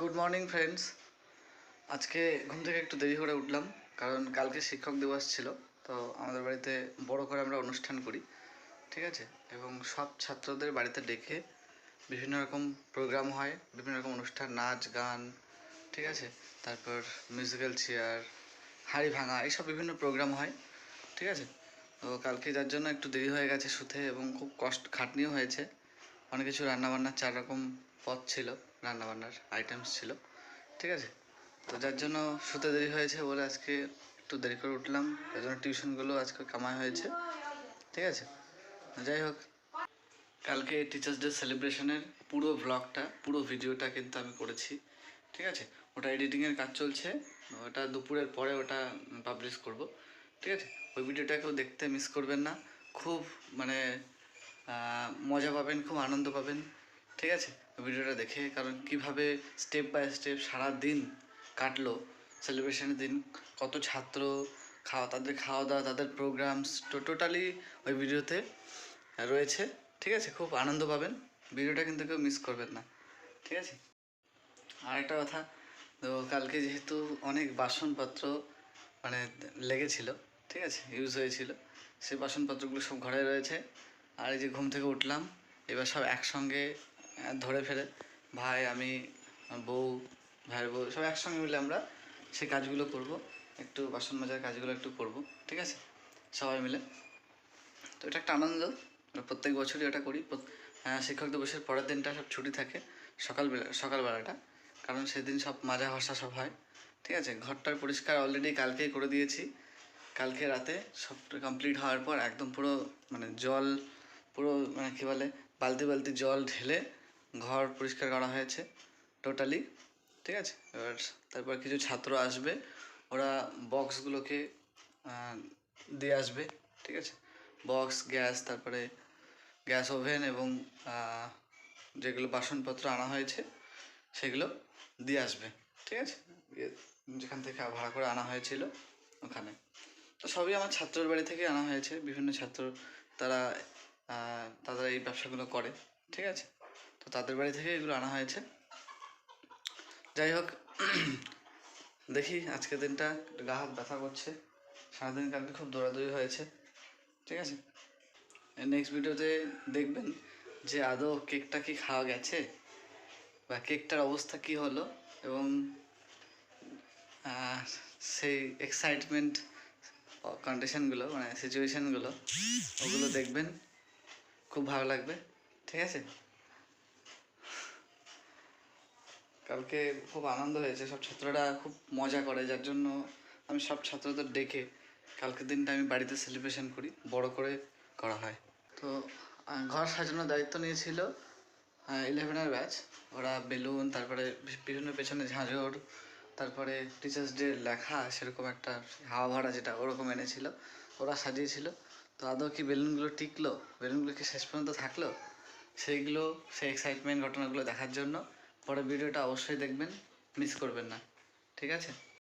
Good morning friends আজকে ঘুম থেকে একটু দেরি করে উঠলাম, কারণ কালকে শিক্ষক দিবস ছিল, তো আমাদের বাড়িতে বড় করে আমরা অনুষ্ঠান করি, ঠিক আছে? এবং সব ছাত্রদের বাড়িতে ডেকে বিভিন্ন রকম প্রোগ্রাম হয়, বিভিন্ন রকম অনুষ্ঠান, নাচ, গান, ঠিক আছে? তারপর মিউজিক্যাল চেয়ার হাড়ি ভাঙা, এইসব বিভিন্ন প্রোগ্রাম হয়, ঠিক আছে? তো কালকে যার জন্য একটু দেরি হয়ে গেছে শুতে এবং খুব কষ্ট, খাটনিও হয়েছে। অনেক কিছু রান্নাবান্নার চার রকম পথ ছিল। রান্নাবান্নার আইটেমস ছিল, ঠিক আছে? তো যার জন্য শুতে দেরি হয়েছে বলে আজকে একটু দেরি করে উঠলাম। যার জন্য টিউশনগুলো আজকে কামাই হয়েছে, ঠিক আছে? যাই হোক, কালকে টিচার্স ডে সেলিব্রেশনের পুরো ব্লগটা পুরো ভিডিওটা কিন্তু আমি করেছি, ঠিক আছে? ওটা এডিটিংয়ের কাজ চলছে, ওটা দুপুরের পরে ওটা পাবলিশ করব, ঠিক আছে? ওই ভিডিওটা কেউ দেখতে মিস করবেন না, খুব মানে মজা পাবেন, খুব আনন্দ পাবেন। ঠিক আছে? ভিডিওটা দেখে, কারণ কীভাবে স্টেপ বাই স্টেপ সারা দিন কাটলো সেলিব্রেশনের দিন, কত ছাত্র খাওয়া, তাদের খাওয়া দাওয়া তাদের প্রোগ্রামস টোটালি ওই ভিডিওতে রয়েছে, ঠিক আছে? খুব আনন্দ পাবেন, ভিডিওটা কিন্তু কেউ মিস করবেন না, ঠিক আছে? আর একটা কথা, তো কালকে যেহেতু অনেক বাসনপত্র মানে লেগেছিল, ঠিক আছে? ইউজ হয়েছিল, সেই বাসনপত্রগুলো সব ঘরে রয়েছে, আর এই যে ঘুম থেকে উঠলাম, এবার সব একসঙ্গে ধরে ফেলে। ভাই, আমি, বউ ভাইয়ের বউ সব একসঙ্গে মিলে আমরা সেই কাজগুলো করব। একটু বাসন মাজার কাজগুলো একটু করব, ঠিক আছে? সবাই মিলে। তো এটা একটা আনন্দ। প্রত্যেক বছরই এটা করি। শিক্ষক দিবসের পরের দিনটা সব ছুটি থাকে, সকালবেলা, সকালবেলাটা। কারণ সেদিন সব মাজা ঘষা সব হয়, ঠিক আছে? ঘরটার পরিষ্কার অলরেডি কালকেই করে দিয়েছি। কালকে রাতে সব কমপ্লিট হওয়ার পর একদম পুরো মানে জল, পুরো মানে কী বলে, বালতি বালতি জল ঢেলে ঘর পরিষ্কার করা হয়েছে টোটালি ঠিক আছে? এবার তারপর কিছু ছাত্র আসবে, ওরা বক্সগুলোকে দিয়ে আসবে, ঠিক আছে? বক্স গ্যাস তারপরে গ্যাস ওভেন এবং যেগুলো বাসনপত্র আনা হয়েছে, সেগুলো দিয়ে আসবে, ঠিক আছে? যেখান থেকে ভাড়া করে আনা হয়েছিল, ওখানে। তো সবই আমার ছাত্রের বাড়ি থেকে আনা হয়েছে, বিভিন্ন ছাত্র তারা তারা এই ব্যবসাগুলো করে, ঠিক আছে? তো তাদের বাড়ি থেকে এগুলো আনা হয়েছে। যাই হোক, দেখি আজকের দিনটা গা হাত ব্যথা করছে। সারাদিন কালকে খুব দৌড়াদৌড়ি হয়েছে। ঠিক আছে? নেক্সট ভিডিওতে দেখবেন যে আদৌ কেকটা কি খাওয়া গেছে বা কেকটার অবস্থা কি হলো এবং সেই এক্সাইটমেন্ট কন্ডিশনগুলো মানে সিচুয়েশানগুলো ওগুলো দেখবেন। খুব ভালো লাগবে। ঠিক আছে? কালকে খুব আনন্দ হয়েছে, সব ছাত্ররা খুব মজা করে, যার জন্য আমি সব ছাত্রদের ডেকে কালকের দিনটা আমি বাড়িতে সেলিব্রেশন করি, বড় করে করা হয়। তো ঘর সাজানোর দায়িত্ব নিয়েছিল ইলেভেনের ব্যাচ ওরা বেলুন, তারপরে বিভিন্ন পেছনে ঝাঁঝর, তারপরে টিচার্স ডে লেখা, সেরকম একটা হাওয়া ভাড়া যেটা ওরকম এনেছিল, ওরা সাজিয়েছিল। তো আদৌ কি বেলুনগুলো টিকলো? বেলুনগুলো কি শেষ পর্যন্ত থাকল? সেইগুলো, সেই এক্সাইটমেন্ট ঘটনাগুলো দেখার জন্য পরে ভিডিওটা অবশ্যই দেখবেন মিস করবেন না। ঠিক আছে?